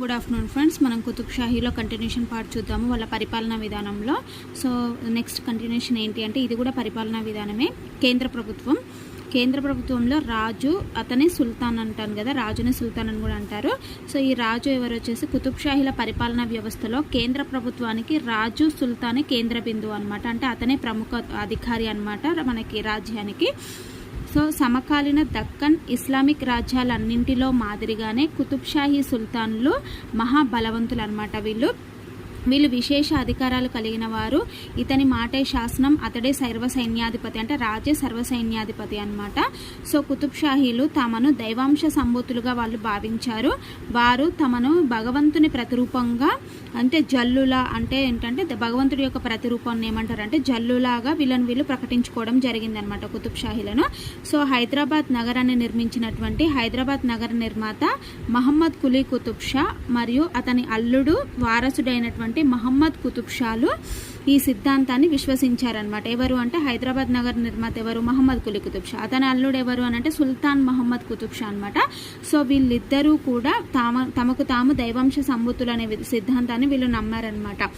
Good afternoon friends మనం Qutub షాహీలో continuation part చూద్దాము వాళ్ళ పరిపాలనా విధానంలో. సో నెక్స్ట్ కంటిన్యూషన్ ఏంటి అంటే ఇది కూడా పరిపాలనా విధానమే. కేంద్ర ప్రభుత్వం. కేంద్ర ప్రభుత్వంలో రాజు అతనే సుల్తాన్ అంటాను కదా రాజునే సుల్తాన్ అని కూడా అంటారు. సో ఈ రాజు ఎవరు వచ్చేసి కుతుబ్ షాహీల పరిపాలనా వ్యవస్థలో కేంద్ర ప్రభుత్వానికి రాజు సుల్తానే కేంద్ర బిందువు అనమాట అంటే అతనే ప్రముఖ అధికారి అనమాట మనకి రాజ్యానికి. సో సమకాలీన దక్కన్ ఇస్లామిక్ రాజ్యాలన్నింటిలో మాదిరిగానే కుతుబ్షాహీ సుల్తాన్లు మహాబలవంతులు అనమాట వీళ్ళు. వీళ్ళు విశేష అధికారాలు కలిగిన వారు. ఇతని మాటే శాసనం అతడే సర్వ సైన్యాధిపతి అంటే రాజే సర్వ సైన్యాధిపతి అనమాట సో కుతుబ్ షాహీలు తమను దైవాంశ సంబూతులుగా వాళ్ళు భావించారు. వారు తమను భగవంతుని ప్రతిరూపంగా అంటే జల్లుల అంటే ఏంటంటే భగవంతుడి యొక్క ప్రతిరూపాన్ని ఏమంటారు అంటే జల్లులాగా వీళ్ళని వీళ్ళు ప్రకటించుకోవడం జరిగిందనమాట కుతుబ్ షాహీలను సో హైదరాబాద్ నగరాన్ని నిర్మించినటువంటి హైదరాబాద్ నగర నిర్మాత మహమ్మద్ కులీ కుతుబ్ షా మరియు అతని అల్లుడు వారసుడైనటువంటి మహమ్మద్ కుతుబ్ షాలు ఈ సిద్ధాంతాన్ని విశ్వసించారనమాట ఎవరు అంటే హైదరాబాద్ నగర్ నిర్మాత ఎవరు? మహమ్మద్ కులీ కుతుబ్ షా. అతని అల్లుడు ఎవరు అని అంటే సుల్తాన్ మహమ్మద్ కుతుబ్ షా అనమాట సో వీళ్ళిద్దరూ కూడా తామ తమకు తాము దైవాంశ సంబుతులు అనే సిద్ధాంతాన్ని వీళ్ళు నమ్మారనమాట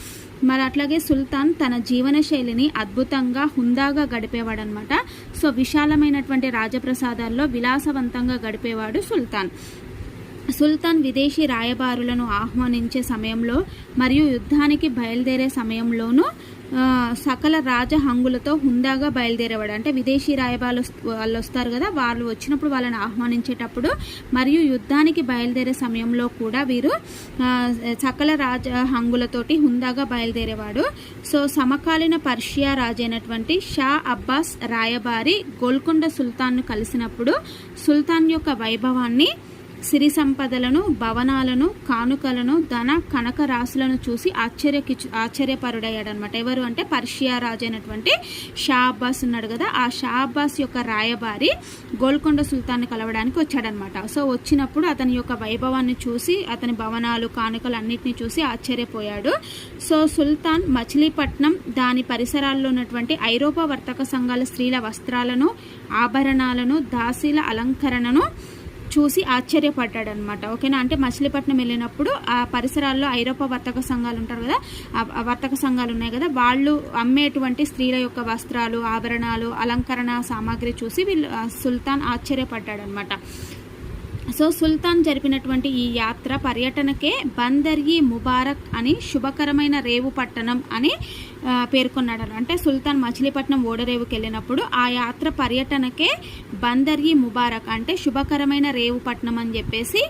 మరి అట్లాగే సుల్తాన్ తన జీవన శైలిని అద్భుతంగా హుందాగా గడిపేవాడనమాట సో విశాలమైనటువంటి రాజప్రసాదాల్లో విలాసవంతంగా గడిపేవాడు సుల్తాన్. సుల్తాన్ విదేశీ రాయబారులను ఆహ్వానించే సమయంలో మరియు యుద్ధానికి బయలుదేరే సమయంలోనూ సకల రాజహంగులతో హుందాగా బయలుదేరేవాడు. అంటే విదేశీ రాయబారులు వాళ్ళు వస్తారు కదా వాళ్ళు వచ్చినప్పుడు వాళ్ళని ఆహ్వానించేటప్పుడు మరియు యుద్ధానికి బయలుదేరే సమయంలో కూడా వీరు సకల రాజ హంగులతోటి హుందాగా బయలుదేరేవాడు. సో సమకాలీన పర్షియా రాజైనటువంటి షా అబ్బాస్ రాయబారి గోల్కొండ సుల్తాన్ను కలిసినప్పుడు సుల్తాన్ యొక్క వైభవాన్ని సిరి సంపదలను భవనాలను కానుకలను ధన కనక రాశులను చూసి ఆశ్చర్యకి ఆశ్చర్యపరుడయ్యాడనమాట ఎవరు అంటే పర్షియా రాజు అయినటువంటి షా అబ్బాస్ ఉన్నాడు కదా ఆ షా అబ్బాస్ యొక్క రాయబారి గోల్కొండ సుల్తాన్ని కలవడానికి వచ్చాడనమాట సో వచ్చినప్పుడు అతని యొక్క వైభవాన్ని చూసి అతని భవనాలు కానుకలు అన్నిటిని చూసి ఆశ్చర్యపోయాడు. సో సుల్తాన్ మచిలీపట్నం దాని పరిసరాల్లో ఉన్నటువంటి ఐరోపా వర్తక సంఘాల స్త్రీల వస్త్రాలను ఆభరణాలను దాసీల అలంకరణను చూసి ఆశ్చర్యపడ్డాడనమాట. ఓకేనా? అంటే మచిలీపట్నం వెళ్ళినప్పుడు ఆ పరిసరాల్లో ఐరోపా వర్తక సంఘాలు ఉంటారు కదా ఆ వర్తక సంఘాలు ఉన్నాయి కదా వాళ్ళు అమ్మేటువంటి స్త్రీల యొక్క వస్త్రాలు ఆభరణాలు అలంకరణ సామాగ్రి చూసి వీళ్ళు సుల్తాన్ ఆశ్చర్యపడ్డాడనమాట. సో సుల్తాన్ జరిపినటువంటి ఈ యాత్ర పర్యటనకే బందర్యి ముబారక్ అని శుభకరమైన రేవు పట్టణం అని పేర్కొన్నాడు అంటే సుల్తాన్ మచిలీపట్నం ఓడరేవుకి వెళ్ళినప్పుడు ఆ యాత్ర పర్యటనకే బందర్యి ముబారక్ అంటే శుభకరమైన రేవు పట్నం అని చెప్పేసి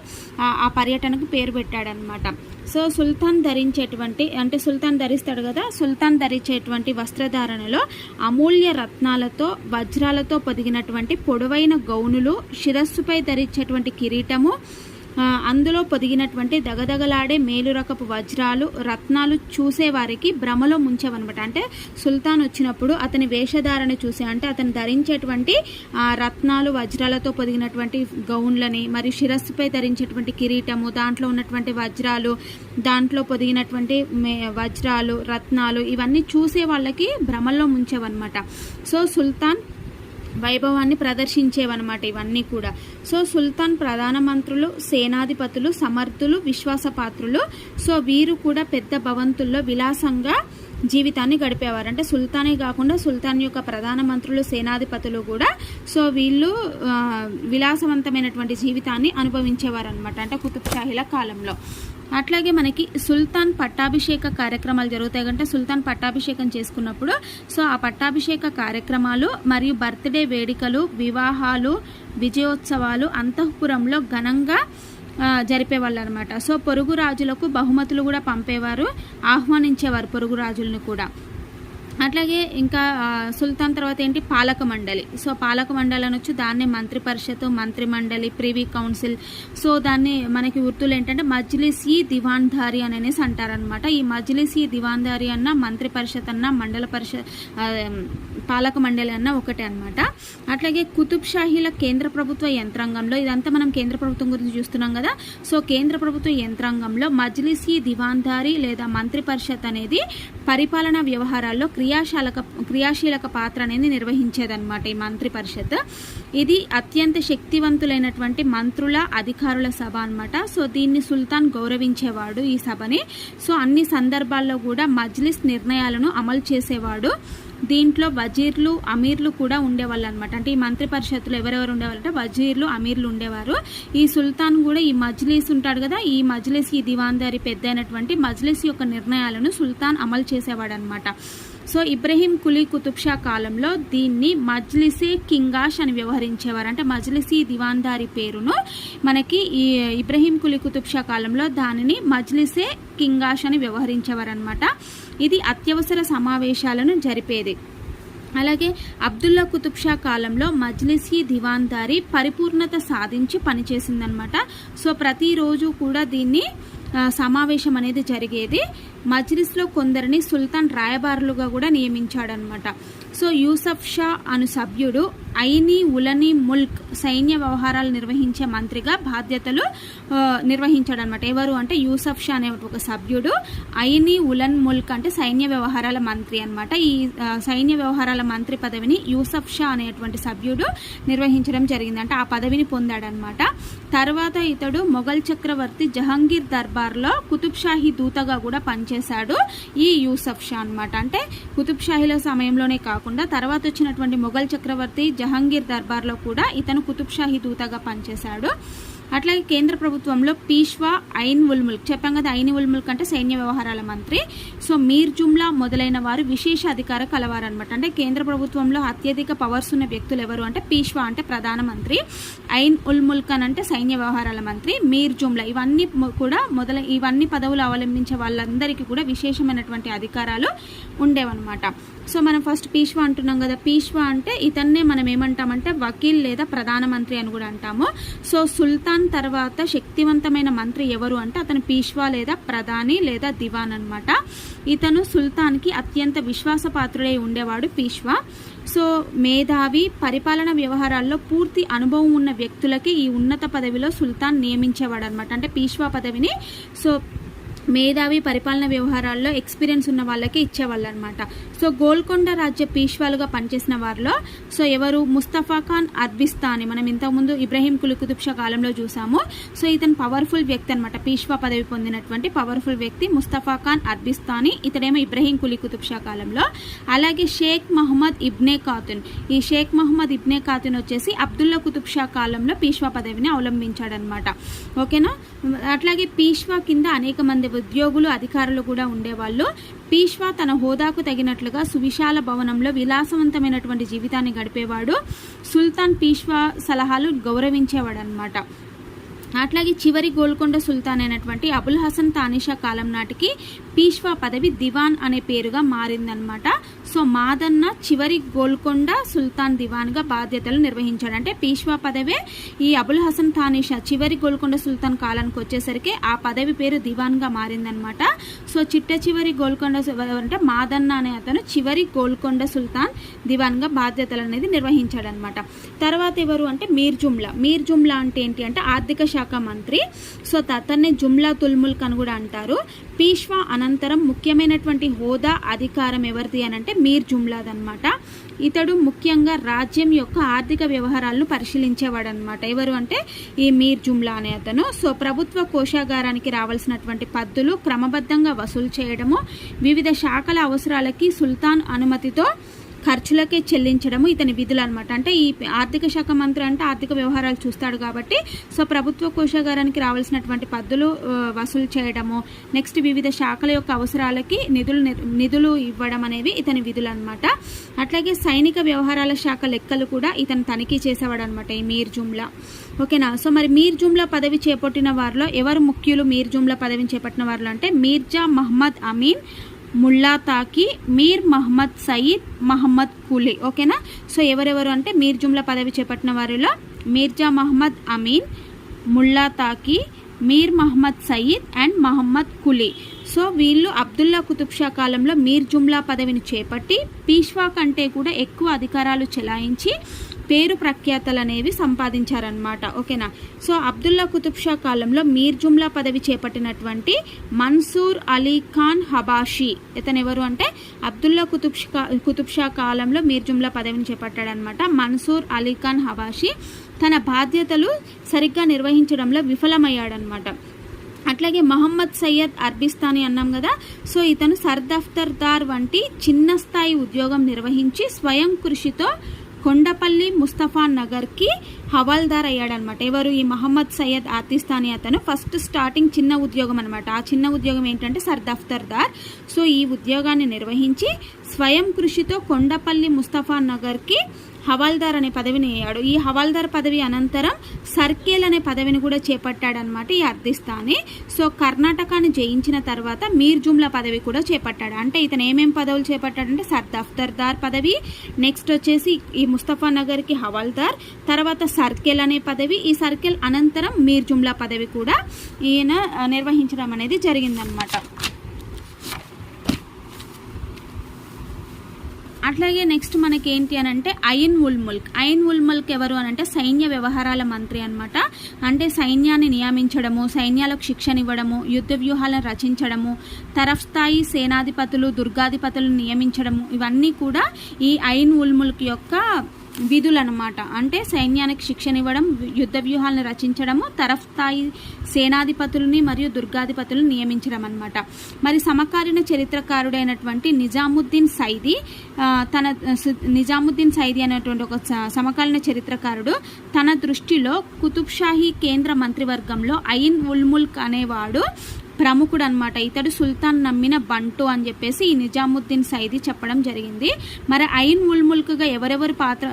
ఆ పర్యటనకు పేరు పెట్టాడనమాట సో సుల్తాన్ ధరించేటువంటి అంటే సుల్తాన్ ధరిస్తాడు కదా సుల్తాన్ ధరించేటువంటి వస్త్రధారణలో అమూల్య రత్నాలతో వజ్రాలతో పొదిగినటువంటి పొడవైన గౌనులు శిరస్సుపై ధరించేటువంటి కిరీటము అందులో పొదిగినటువంటి దగదగలాడే మేలురకపు వజ్రాలు రత్నాలు చూసేవారికి భ్రమలో ముంచవన్నమాట. అంటే సుల్తాన్ వచ్చినప్పుడు అతని వేషధారణ చూసి అంటే అతను ధరించేటువంటి రత్నాలు వజ్రాలతో పొదిగినటువంటి గౌన్లని మరియు శిరస్సుపై ధరించేటువంటి కిరీటము దాంట్లో ఉన్నటువంటి వజ్రాలు దాంట్లో పొదిగినటువంటి మే వజ్రాలు రత్నాలు ఇవన్నీ చూసే వాళ్ళకి భ్రమల్లో ముంచేవన్నమాట. సో సుల్తాన్ వైభవాన్ని ప్రదర్శించేవన్నమాట ఇవన్నీ కూడా. సో సుల్తాన్ ప్రధానమంత్రులు సేనాధిపతులు సమర్థులు విశ్వాసపాత్రులు సో వీరు కూడా పెద్ద భవంతుల్లో విలాసంగా జీవితాన్ని గడిపేవారు. అంటే సుల్తానే కాకుండా సుల్తాన్ యొక్క ప్రధాన మంత్రులు సేనాధిపతులు కూడా. సో వీళ్ళు విలాసవంతమైనటువంటి జీవితాన్ని అనుభవించేవారు అనమాట అంటే కుతుబ్ షాహీల కాలంలో. అట్లాగే మనకి సుల్తాన్ పట్టాభిషేక కార్యక్రమాలు జరుగుతాయి కంటే సుల్తాన్ పట్టాభిషేకం చేసుకున్నప్పుడు సో ఆ పట్టాభిషేక కార్యక్రమాలు మరియు బర్త్డే వేడుకలు వివాహాలు విజయోత్సవాలు అంతఃపురంలో ఘనంగా జరిపేవాళ్ళు అనమాట సో పొరుగు రాజులకు బహుమతులు కూడా పంపేవారు ఆహ్వానించేవారు పొరుగు రాజులను కూడా. అట్లాగే ఇంకా సుల్తాన్ తర్వాత ఏంటి? పాలక మండలి. సో పాలక మండలి అనొచ్చు దాన్ని మంత్రి పరిషత్ మంత్రి మండలి ప్రివీ కౌన్సిల్. సో దాన్ని మనకి గుర్తులు ఏంటంటే మజ్లిస్ ఈ అని అనేసి అంటారనమాట ఈ మజ్లిస్ ఈ అన్న మంత్రి పరిషత్ అన్న మండల పరిషత్ పాలక మండలి అన్న ఒకటే అనమాట అట్లాగే కుతుబ్ షాహీల కేంద్ర ప్రభుత్వ యంత్రాంగంలో ఇదంతా మనం కేంద్ర ప్రభుత్వం గురించి చూస్తున్నాం కదా. సో కేంద్ర ప్రభుత్వ యంత్రాంగంలో మజ్లిసీ దివాన్ధారి లేదా మంత్రి పరిషత్ అనేది పరిపాలనా వ్యవహారాల్లో క్రియాశాలక క్రియాశీలక పాత్ర అనేది నిర్వహించేదన్నమాట ఈ మంత్రి పరిషత్. ఇది అత్యంత శక్తివంతులైనటువంటి మంత్రుల అధికారుల సభ అన్నమాట. సో దీన్ని సుల్తాన్ గౌరవించేవాడు ఈ సభని. సో అన్ని సందర్భాల్లో కూడా మజ్లిస్ నిర్ణయాలను అమలు చేసేవాడు. దీంట్లో వజీర్లు అమీర్లు కూడా ఉండేవాళ్ళు అనమాట అంటే ఈ మంత్రి పరిషత్తులో ఎవరెవరు ఉండేవాళ్ళు అంటే వజీర్లు అమీర్లు ఉండేవారు. ఈ సుల్తాన్ కూడా ఈ మజ్లిస్ ఉంటాడు కదా ఈ మజ్లిస్ ఈ దివాందారి పెద్ద అయినటువంటి మజ్లిస్ యొక్క నిర్ణయాలను సుల్తాన్ అమలు చేసేవాడు అనమాట సో ఇబ్రహీం కులీ కుతుబ్షా కాలంలో దీన్ని మజ్లిసే కింగాష్ అని వ్యవహరించేవారు. అంటే మజ్లిసీ దివాన్దారి పేరును మనకి ఈ ఇబ్రహీం కులీ కుతుబ్షా కాలంలో దానిని మజ్లిసే కింగాష్ అని వ్యవహరించేవారు అనమాట ఇది అత్యవసర సమావేశాలను జరిపేది. అలాగే అబ్దుల్లా కుతుబ్ షా కాలంలో మజ్లిసీ దివాన్దారి పరిపూర్ణత సాధించి పనిచేసిందనమాట సో ప్రతిరోజు కూడా దీన్ని సమావేశం అనేది జరిగేది. మజ్లిస్లో కొందరిని సుల్తాన్ రాయబారులుగా కూడా నియమించాడనమాట సో యూసఫ్ షా అను సభ్యుడు ఐని ఉలని ముల్క్ సైన్య వ్యవహారాలు నిర్వహించే మంత్రిగా బాధ్యతలు నిర్వహించాడనమాట ఎవరు అంటే యూసఫ్ షా అనే ఒక సభ్యుడు. ఐని ఉలన్ ముల్క్ అంటే సైన్య వ్యవహారాల మంత్రి అన్నమాట. ఈ సైన్య వ్యవహారాల మంత్రి పదవిని యూసఫ్ షా అనేటువంటి సభ్యుడు నిర్వహించడం జరిగింది అంటే ఆ పదవిని పొందాడనమాట తర్వాత ఇతడు మొఘల్ చక్రవర్తి జహంగీర్ దర్బార్లో కుతుబ్ షాహీ దూతగా కూడా పనిచేశాడు చేశాడు ఈ యూసఫ్ షా అన్నమాట. అంటే కుతుబ్ షాహీల సమయంలోనే కాకుండా తర్వాత వచ్చినటువంటి మొఘల్ చక్రవర్తి జహంగీర్ దర్బార్లో కూడా ఇతను కుతుబ్ షాహీ దూతగా పనిచేశాడు. అట్లాగే కేంద్ర ప్రభుత్వంలో పీష్వా ఐన్ ఉల్ముల్క్ చెప్పాం కదా ఐన్ ఉల్ముల్క్ అంటే సైన్య వ్యవహారాల మంత్రి. సో మీర్ జుమ్లా మొదలైన వారు విశేష అధికార కలవారు అనమాట అంటే కేంద్ర ప్రభుత్వంలో అత్యధిక పవర్స్ ఉన్న వ్యక్తులు ఎవరు అంటే పీష్వా అంటే ప్రధానమంత్రి ఐన్ ఉల్ముల్క్ అని అంటే సైన్య వ్యవహారాల మంత్రి మీర్ జుమ్లా. ఇవన్నీ కూడా మొదల ఇవన్నీ పదవులు అవలంబించే వాళ్ళందరికీ కూడా విశేషమైనటువంటి అధికారాలు ఉండేవన్నమాట. సో మనం ఫస్ట్ పీష్వా అంటున్నాం కదా. పీష్వా అంటే ఇతన్నే మనం ఏమంటామంటే వకీల్ లేదా ప్రధానమంత్రి అని కూడా అంటాము. సో సుల్తాన్ తర్వాత శక్తివంతమైన మంత్రి ఎవరు అంటే అతను పీష్వా లేదా ప్రధాని లేదా దివాన్ అనమాట ఇతను సుల్తాన్కి అత్యంత విశ్వాసపాత్రుడై ఉండేవాడు పీష్వా సో మేధావి పరిపాలన వ్యవహారాల్లో పూర్తి అనుభవం ఉన్న వ్యక్తులకి ఈ ఉన్నత పదవిలో సుల్తాన్ నియమించేవాడు అనమాట అంటే పీష్వా పదవిని. సో మేధావి పరిపాలన వ్యవహారాల్లో ఎక్స్పీరియన్స్ ఉన్న వాళ్ళకి ఇచ్చేవాళ్ళు అనమాట సో గోల్కొండ రాజ్య పీష్వాలుగా పనిచేసిన వారిలో సో ఎవరు? ముస్తఫా ఖాన్ అర్బిస్తాని. మనం ఇంతకుముందు ఇబ్రహీం కులి కుతుబ్ షా కాలంలో చూసాము. సో ఇతను పవర్ఫుల్ వ్యక్తి అనమాట పీష్వా పదవి పొందినటువంటి పవర్ఫుల్ వ్యక్తి ముస్తఫా ఖాన్ అర్బిస్తాని. ఇతడేమో ఇబ్రహీం కులి కుతుబ్ షా కాలంలో. అలాగే షేక్ మహమ్మద్ ఇబ్నే ఖాతున్. ఈ షేక్ మహమ్మద్ ఇబ్నే ఖాతున్ వచ్చేసి అబ్దుల్లా కుతుబ్ షా కాలంలో పీష్వా పదవిని అవలంబించాడనమాట ఓకేనా? అట్లాగే పీష్వా కింద అనేక మంది ఉద్యోగులు అధికారులు కూడా ఉండేవాళ్ళు. పీష్వా తన హోదాకు తగినట్లుగా సువిశాల భవనంలో విలాసవంతమైనటువంటి జీవితాన్ని గడిపేవాడు. సుల్తాన్ పీష్వా సలహాలు గౌరవించేవాడు అనమాట అట్లాగే చివరి గోల్కొండ సుల్తాన్ అయినటువంటి అబుల్ హసన్ తానిషా కాలం నాటికి పీష్వా పదవి దివాన్ అనే పేరుగా మారిందనమాట సో మాదన్న చివరి గోల్కొండ సుల్తాన్ దివాన్గా బాధ్యతలు నిర్వహించాడు. అంటే పీష్వా పదవే. ఈ అబుల్ హసన్ థానిషా చివరి గోల్కొండ సుల్తాన్ కాలానికి వచ్చేసరికి ఆ పదవి పేరు దివాన్గా మారిందనమాట సో చిట్ట చివరి గోల్కొండ అంటే మాదన్న అనే అతను చివరి గోల్కొండ సుల్తాన్ దివాన్గా బాధ్యతలు అనేది నిర్వహించాడనమాట తర్వాత ఎవరు అంటే మీర్ జుమ్లా. మీర్ జుమ్లా అంటే ఏంటి అంటే ఆర్థిక శాఖ మంత్రి. సో అతన్నే జుమ్లా తుల్ముల్క్ అని కూడా అంటారు. పీష్వా అనంతరం ముఖ్యమైనటువంటి హోదా అధికారం ఎవరిది అని అంటే మీర్ జుమ్లాదన్నమాట ఇతడు ముఖ్యంగా రాజ్యం యొక్క ఆర్థిక వ్యవహారాలను పరిశీలించేవాడు అనమాట ఎవరు అంటే ఈ మీర్ జుమ్లా అనే అతను. సో ప్రభుత్వ కోశాగారానికి రావాల్సినటువంటి పద్దులు క్రమబద్ధంగా వసూలు చేయడము వివిధ శాఖల అవసరాలకి సుల్తాన్ అనుమతితో ఖర్చులకే చెల్లించడము ఇతని విధులు అనమాట అంటే ఈ ఆర్థిక శాఖ మంత్రి అంటే ఆర్థిక వ్యవహారాలు చూస్తాడు కాబట్టి సో ప్రభుత్వ కోశాగారానికి రావాల్సినటువంటి పద్దులు వసూలు చేయడము నెక్స్ట్ వివిధ శాఖల యొక్క అవసరాలకి నిధులు నిధులు ఇవ్వడం అనేవి ఇతని విధులు అనమాట అట్లాగే సైనిక వ్యవహారాల శాఖ లెక్కలు కూడా ఇతను తనిఖీ చేసేవాడు అనమాట ఈ మీర్ జుమ్లా. ఓకేనా? సో మరి మీర్ జుమ్లా పదవి చేపట్టిన వారిలో ఎవరు ముఖ్యులు మీర్ జుమ్లా పదవిని చేపట్టిన వారిలో అంటే మీర్జా మహమ్మద్ అమీన్ ముల్లా తాకి మీర్ మహమ్మద్ సయీద్ మహమ్మద్ కులీ. ఓకేనా? సో ఎవరెవరు అంటే మీర్ జుమ్లా పదవి చేపట్టిన వారిలో మీర్జా మహమ్మద్ అమీన్ ముల్లా తాకి మీర్ మహమ్మద్ సయీద్ అండ్ మహమ్మద్ కులీ. సో వీళ్ళు అబ్దుల్లా కుతుబ్ షా కాలంలో మీర్ జుమ్లా పదవిని చేపట్టి పీష్వా కంటే కూడా ఎక్కువ అధికారాలు చెలాయించి పేరు ప్రఖ్యాతలు అనేవి సంపాదించారనమాట ఓకేనా? సో అబ్దుల్లా కుతుబ్ షా కాలంలో మీర్ జుమ్లా పదవి చేపట్టినటువంటి మన్సూర్ అలీ ఖాన్ హబాషీ ఇతను ఎవరు అంటే? అబ్దుల్లా కుతుబ్ షా కుతుబ్ షా కాలంలో మీర్ జుమ్లా పదవిని చేపట్టాడనమాట మన్సూర్ అలీ ఖాన్ హబాషీ. తన బాధ్యతలు సరిగ్గా నిర్వహించడంలో విఫలమయ్యాడనమాట అట్లాగే మహమ్మద్ సయ్యద్ అర్బిస్తాని అన్నాం కదా? సో ఇతను సర్దఫ్తర్దార్ వంటి చిన్న స్థాయి ఉద్యోగం నిర్వహించి స్వయం కృషితో కొండపల్లి ముస్తఫా నగర్కి హవాల్దార్ అయ్యాడనమాట. ఎవరు? ఈ మహమ్మద్ సయ్యద్ ఆతిస్తాని అతను. ఫస్ట్ స్టార్టింగ్ చిన్న ఉద్యోగం అనమాట ఆ చిన్న ఉద్యోగం ఏంటంటే సర్ దఫ్తర్దార్ సో ఈ ఉద్యోగాన్ని నిర్వహించి స్వయం కృషితో కొండపల్లి ముస్తఫా నగర్కి హవాల్దార్ అనే పదవిని అయ్యాడు ఈ హవాల్దార్ పదవి అనంతరం సర్కేల్ అనే పదవిని కూడా చేపట్టాడనమాట ఈ అర్దిస్తాని సో కర్ణాటకని జయించిన తర్వాత మీర్ జుమ్లా పదవి కూడా చేపట్టాడు. అంటే ఇతను ఏమేం పదవులు చేపట్టాడంటే సర్ దఫ్తర్దార్ పదవి నెక్స్ట్ వచ్చేసి ఈ ముస్తఫా నగర్కి హవాల్దార్ తర్వాత సర్కెల్ అనే పదవి. ఈ సర్కెల్ అనంతరం మీర్ జుమ్లా పదవి కూడా ఈయన నిర్వహించడం అనేది జరిగిందనమాట అట్లాగే నెక్స్ట్ మనకి ఏంటి అని అంటే అయన్ ఉల్ముల్క్. అయన్ ఉల్ముల్క్ ఎవరు అని అంటే సైన్య వ్యవహారాల మంత్రి అనమాట అంటే సైన్యాన్ని నియమించడము సైన్యాలకు శిక్షణ ఇవ్వడము యుద్ధ వ్యూహాలను రచించడము తరఫ్ స్థాయి సేనాధిపతులు దుర్గాధిపతులను నియమించడము ఇవన్నీ కూడా ఈ అయన్ ఉల్ముల్క్ యొక్క విధులు అనమాట అంటే సైన్యానికి శిక్షణ ఇవ్వడం యుద్ధ వ్యూహాలను రచించడము తరఫ్ స్థాయి సేనాధిపతులని మరియు దుర్గాధిపతులను నియమించడం అనమాట మరి సమకాలీన చరిత్రకారుడైనటువంటి నిజాముద్దీన్ సైది తన నిజాముద్దీన్ సైది అనేటువంటి ఒక స- సమకాలీన చరిత్రకారుడు తన దృష్టిలో కుతుబ్షాహీ కేంద్ర మంత్రివర్గంలో అయిన్ ఉల్ముల్క్ అనేవాడు ప్రముఖుడు అనమాట ఇతడు సుల్తాన్ నమ్మిన బంటు అని చెప్పేసి ఈ నిజాముద్దీన్ సైది చెప్పడం జరిగింది. మరి అయిన్ ఉల్ముల్క్గా ఎవరెవరు పాత్ర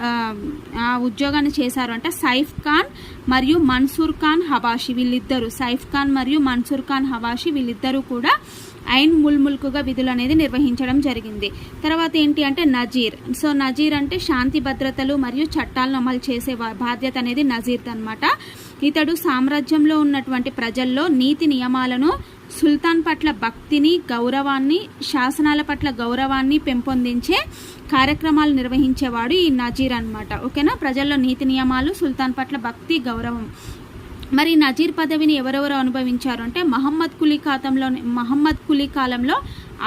ఉద్యోగాన్ని చేశారు అంటే సైఫ్ ఖాన్ మరియు మన్సూర్ ఖాన్ హవాషి వీళ్ళిద్దరు. సైఫ్ ఖాన్ మరియు మన్సూర్ ఖాన్ హవాషి వీళ్ళిద్దరూ కూడా ఐన్ ముల్ముల్కుగా విధులు అనేది నిర్వహించడం జరిగింది. తర్వాత ఏంటి అంటే నజీర్. సో నజీర్ అంటే శాంతి భద్రతలు మరియు చట్టాలను అమలు చేసే బాధ్యత అనేది నజీర్ అనమాట ఇతడు సామ్రాజ్యంలో ఉన్నటువంటి ప్రజల్లో నీతి నియమాలను సుల్తాన్ పట్ల భక్తిని గౌరవాన్ని శాసనాల పట్ల గౌరవాన్ని పెంపొందించే కార్యక్రమాలు నిర్వహించేవాడు ఈ నజీర్ అన్నమాట. ఓకేనా? ప్రజల్లో నీతి నియమాలు సుల్తాన్ పట్ల భక్తి గౌరవం. మరి నజీర్ పదవిని ఎవరెవరు అనుభవించారు అంటే మహమ్మద్ కులీ కాలంలో మహమ్మద్ కులీ కాలంలో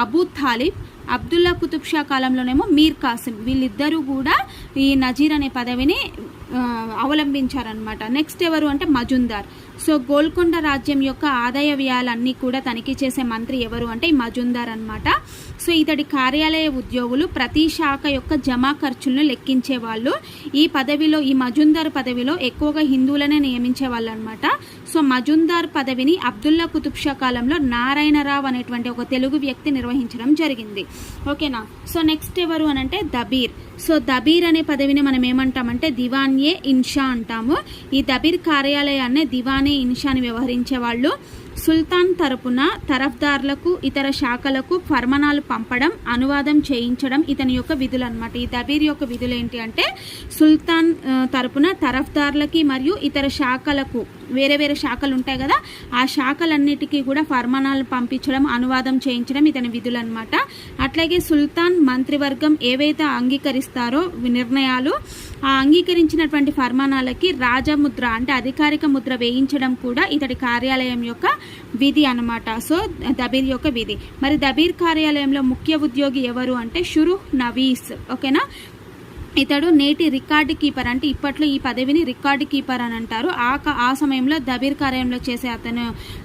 అబూ థాలిబ్ అబ్దుల్లా కుతుబ్ షా కాలంలోనేమో మీర్ కాసిం. వీళ్ళిద్దరూ కూడా ఈ నజీర్ అనే పదవిని అవలంబించారనమాట నెక్స్ట్ ఎవరు అంటే మజుందార్. సో గోల్కొండ రాజ్యం యొక్క ఆదాయ వ్యయాలన్నీ కూడా తనిఖీ చేసే మంత్రి ఎవరు అంటే ఈ మజుందార్ అన్నమాట. సో ఇతడి కార్యాలయ ఉద్యోగులు ప్రతి శాఖ యొక్క జమా ఖర్చులను లెక్కించే వాళ్ళు. ఈ పదవిలో ఈ మజుందార్ పదవిలో ఎక్కువగా హిందువులనే నియమించే వాళ్ళు అనమాట సో మజుందార్ పదవిని అబ్దుల్లా కుతుబ్ షా కాలంలో నారాయణరావు అనేటువంటి ఒక తెలుగు వ్యక్తి నిర్వహించడం జరిగింది. ఓకేనా? సో నెక్స్ట్ ఎవరు అని అంటే దబీర్. సో దబీర్ అనే పదవిని మనం ఏమంటామంటే దివాన్యే ఇన్షా అంటాము. ఈ దబీర్ కార్యాలయాన్ని దివాన్ ఇన్షా అని వ్యవహరించే వాళ్ళు సుల్తాన్ తరపున తరఫ్దార్లకు ఇతర శాఖలకు ఫర్మనాలు పంపడం అనువాదం చేయించడం ఇతని యొక్క విధులు అనమాట ఈ దబీర్ యొక్క విధులు ఏంటి అంటే సుల్తాన్ తరపున తరఫ్దార్లకి మరియు ఇతర శాఖలకు వేరే వేరే శాఖలు ఉంటాయి కదా ఆ శాఖలన్నిటికీ కూడా ఫర్మానాలు పంపించడం అనువాదం చేయించడం ఇతని విధులు అనమాట అట్లాగే సుల్తాన్ మంత్రివర్గం ఏవైతే అంగీకరిస్తారో నిర్ణయాలు ఆ అంగీకరించినటువంటి ఫర్మానాలకి రాజముద్ర అంటే అధికారిక ముద్ర వేయించడం కూడా ఇతడి కార్యాలయం యొక్క విధి అన్నమాట. సో దబీర్ యొక్క విధి. మరి దబీర్ కార్యాలయంలో ముఖ్య ఉద్యోగి ఎవరు అంటే షురుహ్ నవీస్. ఓకేనా? ఇతడు నేటి రికార్డు కీపర్ అంటే ఇప్పట్లో ఈ పదవిని రికార్డు కీపర్ అని అంటారు. ఆ ఆ సమయంలో దబీర్ కార్యంలో చేసే అతను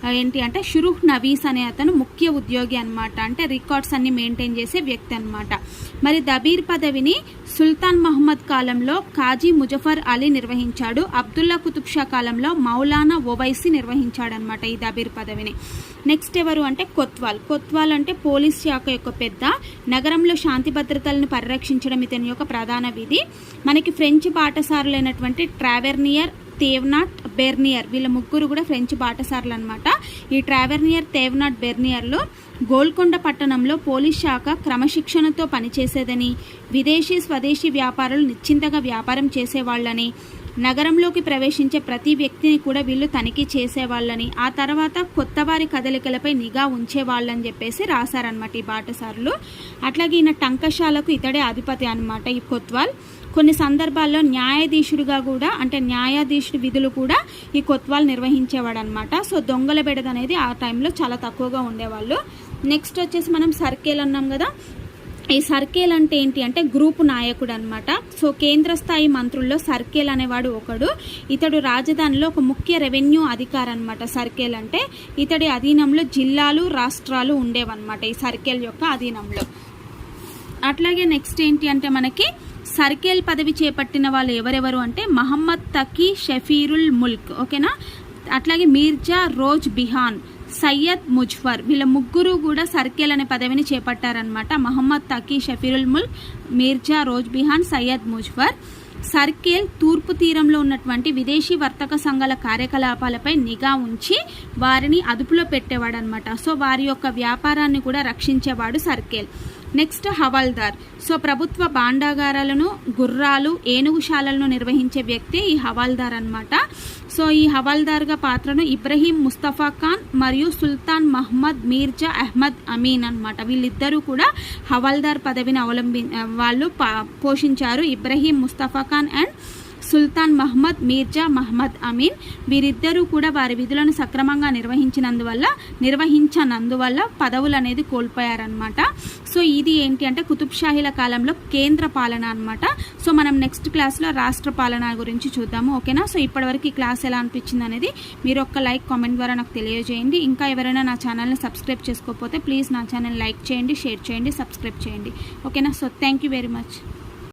ఏంటి అంటే షురుహ్ నవీస్ అనే అతను ముఖ్య ఉద్యోగి అన్నమాట. అంటే రికార్డ్స్ అన్ని మెయింటైన్ చేసే వ్యక్తి అన్నమాట. మరి దబీర్ పదవిని సుల్తాన్ మహమ్మద్ కాలంలో కాజీ ముజఫర్ అలీ నిర్వహించాడు. అబ్దుల్లా కుతుబ్ షా కాలంలో మౌలానా ఓవైసీ నిర్వహించాడనమాట ఈ దబీర్ పదవిని. నెక్స్ట్ ఎవరు అంటే కొత్వాల్. కొత్వాల్ అంటే పోలీస్ శాఖ యొక్క పెద్ద. నగరంలో శాంతి భద్రతలను పరిరక్షించడం ఇతని యొక్క ప్రధాన విధి. మనకి ఫ్రెంచ్ బాటసారులైనటువంటి ట్రావెర్నియర్ తేవ్నాట్ బెర్నియర్ వీళ్ళ ముగ్గురు కూడా ఫ్రెంచ్ పాఠశాలలు అనమాట ఈ ట్రావెర్నియర్ తేవ్నాట్ బెర్నియర్లో గోల్కొండ పట్టణంలో పోలీస్ శాఖ క్రమశిక్షణతో పనిచేసేదని విదేశీ స్వదేశీ వ్యాపారులు నిశ్చింతగా వ్యాపారం చేసేవాళ్ళని నగరంలోకి ప్రవేశించే ప్రతి వ్యక్తిని కూడా వీళ్ళు తనిఖీ చేసేవాళ్ళని ఆ తర్వాత కొత్త వారి కదలికలపై నిఘా ఉంచేవాళ్ళని చెప్పేసి రాశారనమాట ఈ బాటసారులు. అట్లాగే ఈయన టంకశాలకు ఇతడే అధిపతి అనమాట ఈ కొత్వాల్. కొన్ని సందర్భాల్లో న్యాయాధీశుడిగా కూడా అంటే న్యాయాధీశుడి విధులు కూడా ఈ కొత్వాల్ నిర్వహించేవాడు అనమాట సో దొంగల బెడద అనేది ఆ టైంలో చాలా తక్కువగా ఉండేవాళ్ళు. నెక్స్ట్ వచ్చేసి మనం సర్కేల్ అన్నాం కదా ఈ సర్కేల్ అంటే ఏంటి అంటే గ్రూపు నాయకుడు అనమాట సో కేంద్ర స్థాయి మంత్రుల్లో సర్కేల్ అనేవాడు ఒకడు. ఇతడు రాజధానిలో ఒక ముఖ్య రెవెన్యూ అధికారి అనమాట సర్కేల్ అంటే. ఇతడి అధీనంలో జిల్లాలు రాష్ట్రాలు ఉండేవన్నమాట ఈ సర్కేల్ యొక్క అధీనంలో. అట్లాగే నెక్స్ట్ ఏంటి అంటే మనకి సర్కేల్ పదవి చేపట్టిన వాళ్ళు ఎవరెవరు అంటే మహమ్మద్ తకీ షఫీరుల్ ముల్క్ ఓకేనా? అట్లాగే మీర్జా రోజ్ బిహాన్. సయ్యద్ ముజ్ఫర్ వీళ్ళ ముగ్గురు కూడా సర్కేల్ అనే పదవిని చేపట్టారనమాట మహమ్మద్ తకీ షఫీరుల్ ముల్క్ మీర్జా రోజ్ బిహాన్ సయ్యద్ ముజ్ఫర్. సర్కేల్ తూర్పు తీరంలో ఉన్నటువంటి విదేశీ వర్తక సంఘాల కార్యకలాపాలపై నిఘా ఉంచి వారిని అదుపులో పెట్టేవాడు అనమాట సో వారి యొక్క వ్యాపారాన్ని కూడా రక్షించేవాడు సర్కేల్. నెక్స్ట్ హవాల్దార్. సో ప్రభుత్వ భాండాగారాలను గుర్రాలు ఏనుగుశాలలను నిర్వహించే వ్యక్తి ఈ హవాల్దార్ అన్నమాట. సో ఈ హవాల్దార్గా పాత్రను ఇబ్రహీం ముస్తఫా ఖాన్ మరియు సుల్తాన్ మహమ్మద్ మీర్జా అహ్మద్ అమీన్ అన్నమాట. వీళ్ళిద్దరూ కూడా హవాల్దార్ పదవిని అవలంబి వాళ్ళు పా- పోషించారు ఇబ్రహీం ముస్తఫా ఖాన్ అండ్ సుల్తాన్ మహమ్మద్ మీర్జా మహమ్మద్ అమీన్ వీరిద్దరూ కూడా వారి విధులను సక్రమంగా నిర్వహించినందువల్ల నిర్వహించనందువల్ల పదవులు అనేది కోల్పోయారనమాట సో ఇది ఏంటి అంటే కుతుబ్ షాహీల కాలంలో కేంద్ర పాలన అనమాట సో మనం నెక్స్ట్ క్లాస్లో రాష్ట్ర పాలన గురించి చూద్దాము ఓకేనా? సో ఇప్పటివరకు ఈ క్లాస్ ఎలా అనిపించింది అనేది మీరు ఒక్క లైక్ కామెంట్ ద్వారా నాకు తెలియజేయండి. ఇంకా ఎవరైనా నా ఛానల్ని సబ్స్క్రైబ్ చేసుకోకపోతే ప్లీజ్ నా ఛానల్ లైక్ చేయండి షేర్ చేయండి సబ్స్క్రైబ్ చేయండి. ఓకేనా? So thank you very much.